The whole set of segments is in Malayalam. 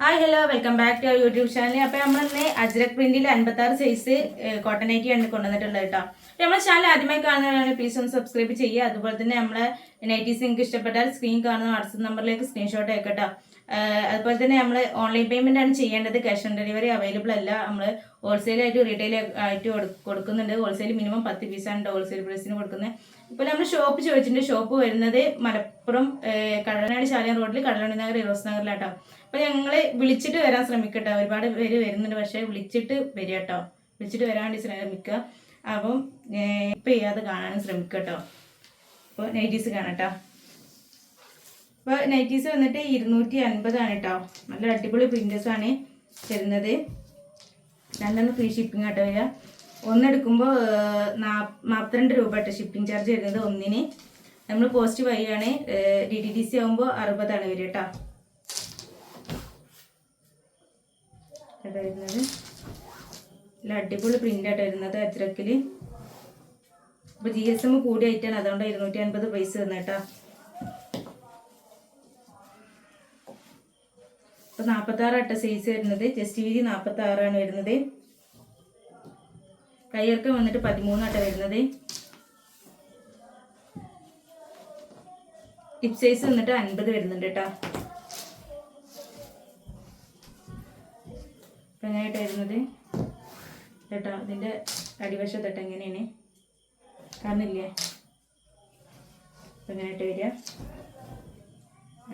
Hi hello welcome back to our YouTube channel അപ്പോൾ നമ്മൾ ഇന്ന് അജ്രക് പ്രിന്റിൽ അൻപത്തി ആറ് സൈസ് കോട്ടൺ നൈറ്റി ആണ് കൊണ്ടുവന്നിട്ടുള്ളത് കേട്ടോ അപ്പോൾ നമ്മുടെ ചാനൽ ആദ്യമായി കാണുന്നവരാണ് പ്ലീസ് ഒന്ന് സബ്സ്ക്രൈബ് ചെയ്യുക. അതുപോലെ തന്നെ നമ്മളെ നൈറ്റീസ് നിങ്ങൾക്ക് ഇഷ്ടപ്പെട്ടാൽ സ്ക്രീൻ കാണുന്ന വാട്സപ്പ് നമ്പറിലേക്ക് സ്ക്രീൻഷോട്ട് അയക്കട്ടോ അതുപോലെ തന്നെ നമ്മൾ ഓൺലൈൻ പേയ്മെന്റ് ആണ് ചെയ്യേണ്ടത്. ക്യാഷ് ഓൺ ഡെലിവറി അവൈലബിൾ അല്ല. നമ്മൾ ഹോൾസെയിൽ ആയിട്ട് റീറ്റെയിൽ ആയിട്ട് കൊടു- കൊടുക്കുന്നുണ്ട്. ഹോൾസെയിൽ മിനിമം പത്ത് പീസാണ് ഹോൾസെയിൽ പ്രൈസിന് കൊടുക്കുന്നത്. ഇപ്പോൾ നമ്മൾ ഷോപ്പ് ചോദിച്ചിട്ടുണ്ട്. ഷോപ്പ് വരുന്നത് മലപ്പുറം ഏഹ്, കടലനാട് ശാലിയം റോഡിൽ കടലാടി നഗർ ഇറോസ് നഗറിലാട്ടോ അപ്പോൾ ഞങ്ങൾ വിളിച്ചിട്ട് വരാൻ ശ്രമിക്കട്ടെ. ഒരുപാട് പേര് വരുന്നുണ്ട്. പക്ഷേ വിളിച്ചിട്ട് വരിക കേട്ടോ. വിളിച്ചിട്ട് വരാൻ ശ്രമിക്കുക. അപ്പം ഇപ്പം ചെയ്യാതെ കാണാനും ശ്രമിക്കട്ടോ അപ്പോൾ നൈറ്റീസ് കാണട്ടോ. അപ്പോൾ നൈറ്റീസ് വന്നിട്ട് ഇരുന്നൂറ്റി അൻപതാണ് കേട്ടോ. നല്ല അടിപൊളി പ്രിന്റേഴ്സ് ആണ് തരുന്നത്. രണ്ടെണ്ണം ഫ്രീ ഷിപ്പിംഗ് ആട്ടോ വരിക. ഒന്നെടുക്കുമ്പോൾ നാൽപ്പത്തിരണ്ട് രൂപ കേട്ടോ ഷിപ്പിംഗ് ചാർജ് വരുന്നത് ഒന്നിന്. നമ്മൾ പോസ്റ്റ് വഴിയാണ് ഡി ടി ഡി സി ആകുമ്പോൾ അറുപതാണ് വരിക കേട്ടോ. കേട്ടോ വരുന്നത്. നല്ല അടിപൊളി പ്രിന്റ് ആയിട്ട് വരുന്നത് അജ്രക്കിൽ അപ്പോൾ ജി എസ് എം കൂടിയായിട്ടാണ്. അതുകൊണ്ട് ഇരുന്നൂറ്റി അൻപത് പൈസ വന്നേട്ടാ അപ്പോൾ നാൽപ്പത്താറ് അട്ട സൈസ് വരുന്നത്. ചെസ്റ്റ് വീതി നാൽപ്പത്താറാണ് വരുന്നത്. കയ്യിറക്കം വന്നിട്ട് പതിമൂന്ന് അട്ട വരുന്നത്. ഹിപ് സൈസ് വന്നിട്ട് അൻപത് വരുന്നുണ്ട് കേട്ടോ. എങ്ങനെയായിട്ട് വരുന്നത് കേട്ടോ ഇതിന്റെ അടിവശത്തൊട്ട് എങ്ങനെയാണ്? കാണുന്നില്ലേ? എങ്ങനെയായിട്ട് വരിക.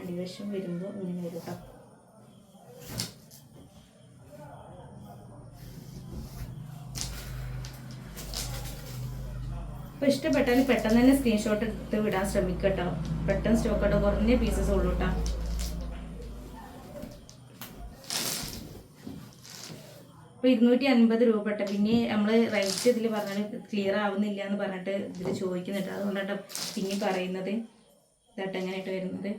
അടിവശം വരുമ്പോൾ ഇങ്ങനെ വരും കേട്ടോ അപ്പോൾ ഇഷ്ടപ്പെട്ടാൽ പെട്ടെന്ന് തന്നെ സ്ക്രീൻഷോട്ട് എടുത്ത് വിടാൻ ശ്രമിക്കട്ടോ കേട്ടോ പെട്ടെന്ന് സ്റ്റോക്ക് ഔട്ട് കുറഞ്ഞ പീസസ് ഉള്ളൂ കേട്ടോ അപ്പോൾ ഇരുന്നൂറ്റി അൻപത് രൂപ പിന്നെ നമ്മൾ റേറ്റ് ഇതിൽ പറഞ്ഞാൽ ക്ലിയർ ആവുന്നില്ല എന്ന് പറഞ്ഞിട്ട് ഇതിൽ ചോദിക്കുന്നുണ്ട്. അതുകൊണ്ടാണ് പിന്നെ പറയുന്നത്. ഇതാട്ടോ എങ്ങനെയായിട്ട് വരുന്നത്.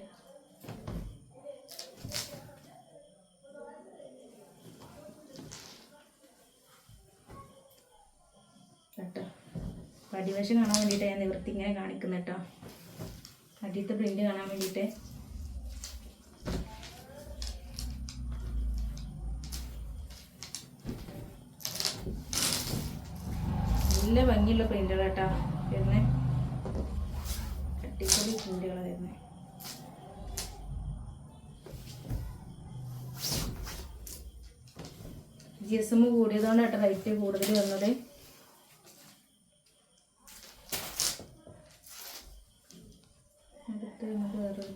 അടിവശം കാണാൻ വേണ്ടിയിട്ട് ഞാൻ നിവൃത്തി ഇങ്ങനെ കാണിക്കുന്നു കേട്ടോ അടിയത്തെ പ്രിന്റ് കാണാൻ വേണ്ടിയിട്ട്. പ്രിന്റുകൾ കേട്ടോ വരുന്നത് അടിപൊളി പ്രിന്റുകളാണ് വരുന്നത് ജി എസ് എം കൂടിയതാണ് കേട്ടോ റേറ്റ് കൂടുതൽ വന്നത്. അടുത്ത് നമുക്ക് വേറൊരു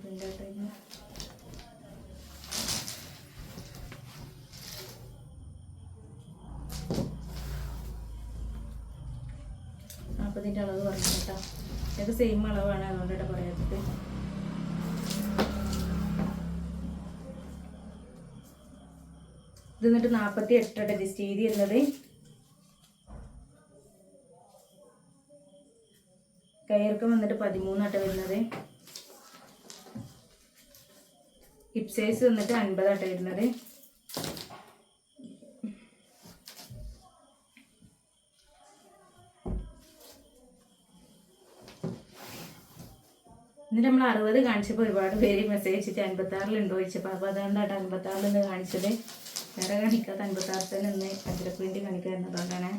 നാൽപ്പതിന്റെ അളവ് പറഞ്ഞു കേട്ടോ. ഇത് സെയിം അളവാണ് അതുകൊണ്ടാണ് പറയാത്തത്. ഇത് എന്നിട്ട് നാൽപ്പത്തി എട്ട് ലിസ്റ്റ് എന്നത് കയർക്കം വന്നിട്ട് പതിമൂന്നട്ട വരുന്നത്. ഹിപ്സൈസ് വന്നിട്ട് അൻപതട്ട വരുന്നത്. എന്നിട്ട് നമ്മൾ അറുപത് കാണിച്ചപ്പോൾ ഒരുപാട് പേര് മെസ്സേജ് അയച്ചിട്ട് അൻപത്താറിലുണ്ടോ ചോദിച്ചപ്പോൾ അപ്പോൾ അതുകൊണ്ടാണ് അൻപത്താറിൽ കാണിച്ചത്. വേറെ കാണിക്കാത്ത അൻപത്താറിൽ തന്നെ ഒന്ന് അജ്രക്ക് വേണ്ടി കാണിക്കുക കാണിക്കാറുള്ളതുകൊണ്ടാണ്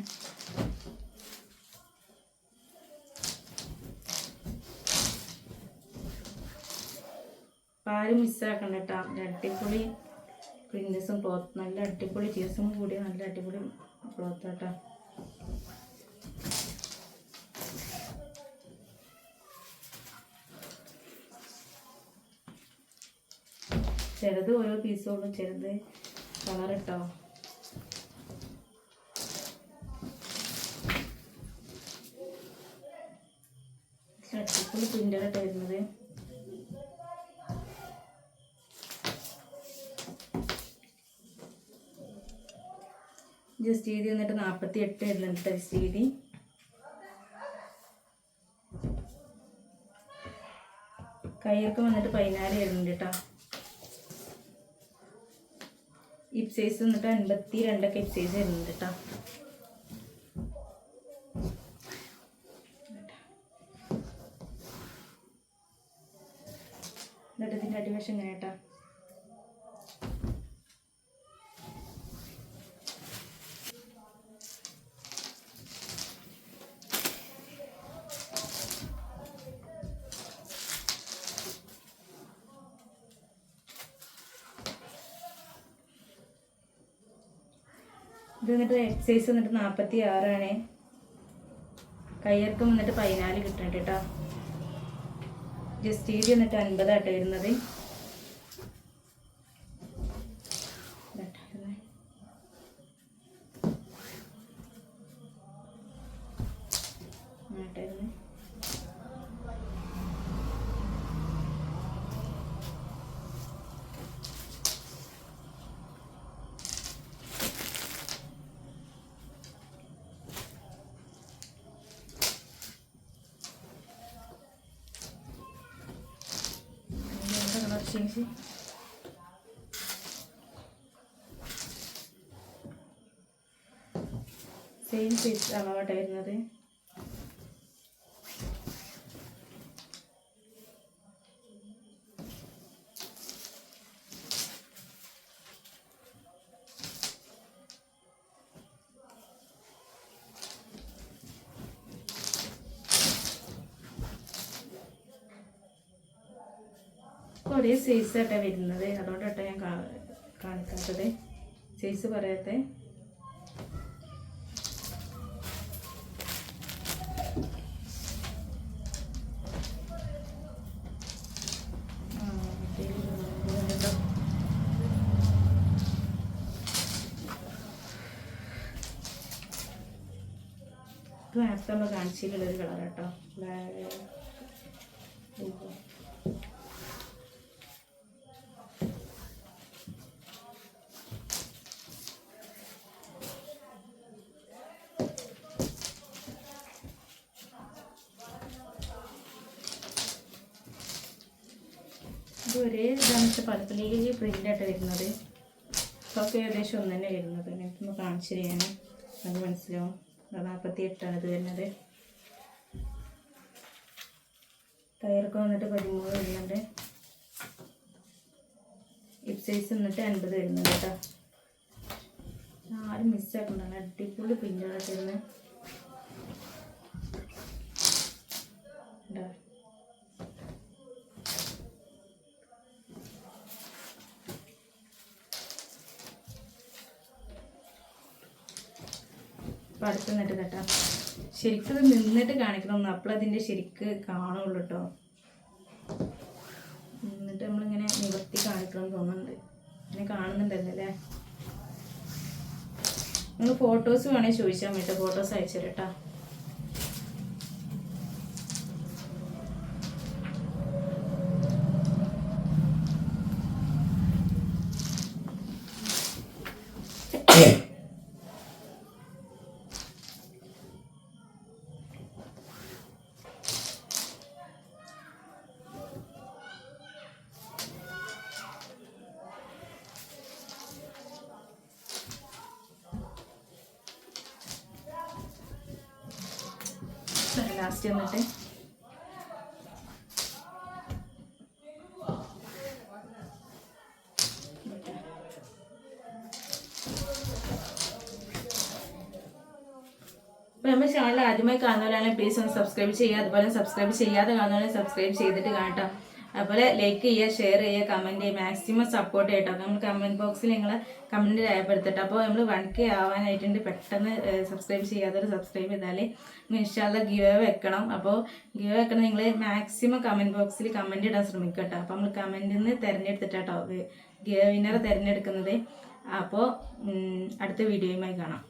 പാൽ മിസ്സാക്കണം കേട്ടോ അടിപൊളി പ്രിൻസും ക്ലോത്ത് നല്ല അടിപൊളി ചീസും കൂടി നല്ല അടിപൊളി ക്ലോത്ത് കേട്ടോ ചിലത് ഓരോ പീസോളും ചിലത് കളർ ഇട്ടോ? അടിപൊളി പ്രിന്റായിട്ടാണ് വരുന്നത്. ജസ്റ്റ് ചെയ്തി എന്നിട്ട് നാൽപ്പത്തി എട്ട് വരുന്നുണ്ട് ജസ്റ്റ് ചെയ്തി കയ്യൊക്കെ വന്നിട്ട് പതിനാല് വരുന്നുണ്ട് കേട്ടോ ഹിപ്പ് സൈസ് വന്നിട്ട് അൻപത്തി രണ്ടൊക്കെ ഹിപ്പ് സൈസ് വരുന്നുണ്ട് കേട്ടോ എന്നിട്ട് ഇതിന്റെ അടിവശം ഇങ്ങനെ കേട്ടോ ഇത് വന്നിട്ട് എക്സൈസ് വന്നിട്ട് നാൽപ്പത്തി ആറാണ് കയ്യിറക്കം വന്നിട്ട് പതിനാല് കിട്ടണം കേട്ടോ ജസ്റ്റീരി വന്നിട്ട് അൻപതാട്ടോ വരുന്നത്. കളർ ചേഞ്ച് സെയിം സൈസ് അളവാട്ടെ ഒരേ സൈസ് ആട്ടെ വരുന്നത്. അതുകൊണ്ടാട്ടോ ഞാൻ കാണിക്കാത്തത്. സൈസ് പറയാത്തെ നേരത്തെ നമ്മൾ കാണിച്ചിട്ടുള്ളൊരു കളർ കേട്ടോ പ്രിന്റ് പ്രിന്റായിട്ട് വരുന്നത്. ഒക്കെ ഏകദേശം ഒന്ന് തന്നെ വരുന്നത്. എനിക്കൊന്ന് കാണിച്ചു തരാൻ അത് മനസ്സിലാവും. നാൽപ്പത്തി എട്ടാണ് ഇത് വരുന്നത്. ടയറൊക്കെ വന്നിട്ട് പതിമൂന്ന് വരുന്നുണ്ട്. ഹിപ് സൈസ് വന്നിട്ട് അൻപത് വരുന്നുണ്ട് കേട്ടോ. ആരും മിസ്സാക്കുന്നതാണ് അടിപൊളി പ്രിന്റുകളൊക്കെ വരുന്നത്. അപ്പം അടുത്ത് നിന്നിട്ട് കേട്ടോ. ശരിക്കും നിന്നിട്ട് കാണിക്കണം. അപ്പോഴതിന്റെ ശരിക്ക് കാണുള്ളൂ കേട്ടോ എന്നിട്ട് നമ്മളിങ്ങനെ നിവർത്തി കാണിക്കണം എന്ന് തോന്നുന്നുണ്ട്. ഇങ്ങനെ കാണുന്നുണ്ടല്ലോ? അല്ലേ നിങ്ങൾ ഫോട്ടോസ് വേണേൽ ചോദിച്ചാൽ മതി ഫോട്ടോസ് അയച്ചു തരാം ലാസ്റ്റ് വന്നിട്ട് നമ്മുടെ ചാനൽ ആദ്യമായി കാണുന്നവരാണെങ്കിൽ പ്ലീസ് ഒന്ന് സബ്സ്ക്രൈബ് ചെയ്യുക. അതുപോലെ സബ്സ്ക്രൈബ് ചെയ്യാതെ കാണുന്നവരെ സബ്സ്ക്രൈബ് ചെയ്തിട്ട് കാണട്ടോ അതുപോലെ ലൈക്ക് ചെയ്യുക ഷെയർ ചെയ്യുക കമന്റ് ചെയ്യുക മാക്സിമം സപ്പോർട്ട് ചെയ്യട്ടോ നമ്മൾ കമന്റ് ബോക്സിൽ നിങ്ങൾ കമന്റ് രേഖപ്പെടുത്തിട്ട്. അപ്പോൾ നമ്മൾ വൺ കെ ആവാനായിട്ടുണ്ട്. പെട്ടെന്ന് സബ്സ്ക്രൈബ് ചെയ്യാത്തവർ സബ്സ്ക്രൈബ് ചെയ്താൽ ഇൻഷാല്ല ഗീവ് വെക്കണം. അപ്പോൾ ഗീവ് വെക്കണം നിങ്ങൾ മാക്സിമം കമന്റ് ബോക്സിൽ കമന്റ് ഇടാൻ ശ്രമിക്കട്ടോ അപ്പോൾ നമ്മൾ കമന്റിൽ നിന്ന് തിരഞ്ഞെടുത്തിട്ടോ ഗിവ് വിന്നറെ തിരഞ്ഞെടുക്കുന്നത്. അപ്പോൾ അടുത്ത വീഡിയോയുമായി കാണാം.